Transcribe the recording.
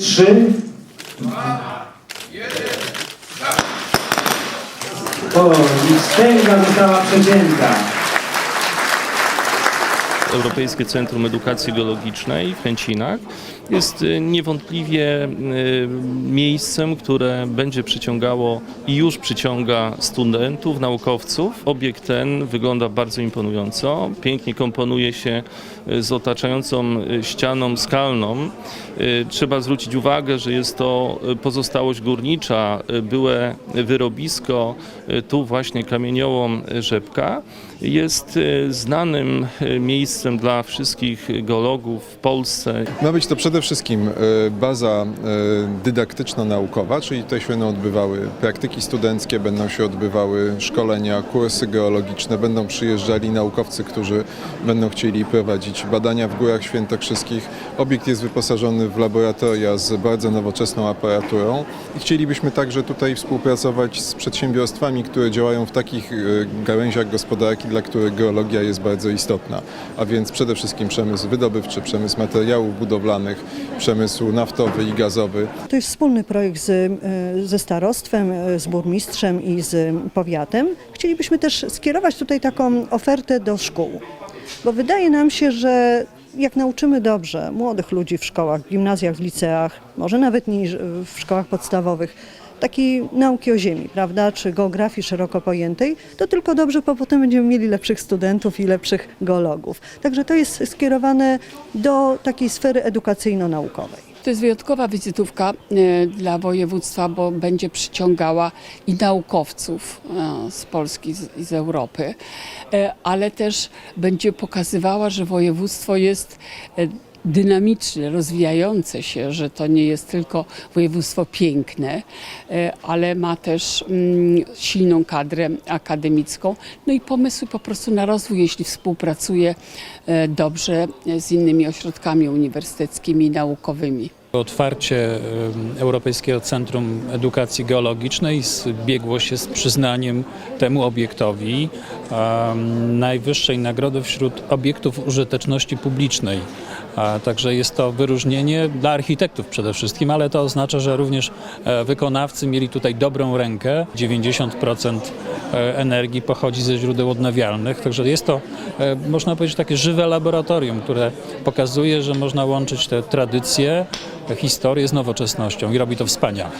Trzy. O, i wstęga została przecięta. Europejskie Centrum Edukacji Geologicznej w Chęcinach jest y, niewątpliwie y, miejscem, które będzie przyciągało i już przyciąga studentów, naukowców. Obiekt ten wygląda bardzo imponująco, pięknie komponuje się y, z otaczającą ścianą skalną. Trzeba zwrócić uwagę, że jest to pozostałość górnicza, byłe wyrobisko, tu właśnie kamieniołom Rzepka. Jest znanym y, miejscem dla wszystkich geologów w Polsce. Ma być to przede wszystkim e, baza e, dydaktyczno-naukowa, czyli tutaj się będą odbywały praktyki studenckie, będą się odbywały szkolenia, kursy geologiczne, będą przyjeżdżali naukowcy, którzy będą chcieli prowadzić badania w Górach Świętokrzyskich. Obiekt jest wyposażony w laboratoria z bardzo nowoczesną aparaturą i chcielibyśmy także tutaj współpracować z przedsiębiorstwami, które działają w takich e, gałęziach gospodarki, dla których geologia jest bardzo istotna, a więc przede wszystkim przemysł wydobywczy, przemysł materiałów budowlanych, przemysł naftowy i gazowy. To jest wspólny projekt z, e, ze starostwem, e, z burmistrzem i z powiatem. Chcielibyśmy też skierować tutaj taką ofertę do szkół, bo wydaje nam się, że jak nauczymy dobrze młodych ludzi w szkołach, w gimnazjach, w liceach, może nawet nie w szkołach podstawowych, takiej nauki o ziemi, prawda, czy geografii szeroko pojętej, to tylko dobrze, bo potem będziemy mieli lepszych studentów i lepszych geologów. Także to jest skierowane do takiej sfery edukacyjno-naukowej. To jest wyjątkowa wizytówka e, dla województwa, bo będzie przyciągała i naukowców e, z Polski i z Europy, e, ale też będzie pokazywała, że województwo jest dynamiczne, rozwijające się, że to nie jest tylko województwo piękne, e, ale ma też mm, silną kadrę akademicką, no i pomysły po prostu na rozwój, jeśli współpracuje e, dobrze z innymi ośrodkami uniwersyteckimi i naukowymi. Otwarcie Europejskiego Centrum Edukacji Geologicznej zbiegło się z przyznaniem temu obiektowi najwyższej nagrody wśród obiektów użyteczności publicznej. Także jest to wyróżnienie dla architektów przede wszystkim, ale to oznacza, że również e, wykonawcy mieli tutaj dobrą rękę. 90% e, energii pochodzi ze źródeł odnawialnych, także jest to, e, można powiedzieć, takie żywe laboratorium, które pokazuje, że można łączyć te tradycje, historię z nowoczesnością i robi to wspaniale.